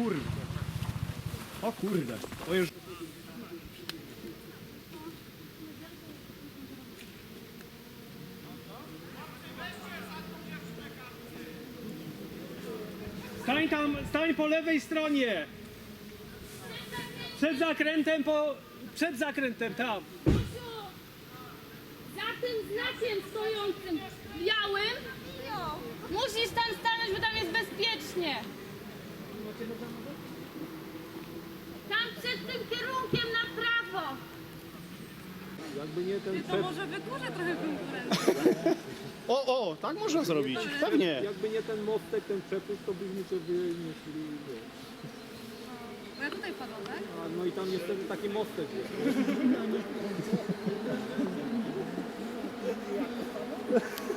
kurde. O kurde. O już. Stań tam, stań po lewej stronie. Przed zakrętem, po... Przed zakrętem, tam. Za tym znakiem stojącym białym musisz tam stanąć, bo tam jest bezpiecznie. Tam przed tym kierunkiem na prawo. Jakby nie ten To może wykurzę trochę konkurencję. O, o, tak można zrobić. Pewnie. Jakby nie ten mostek, ten przepust, to byśmy to wynieśli. wiesz. Bo ja tutaj padłam, tak? A, no i tam niestety taki mostek jest.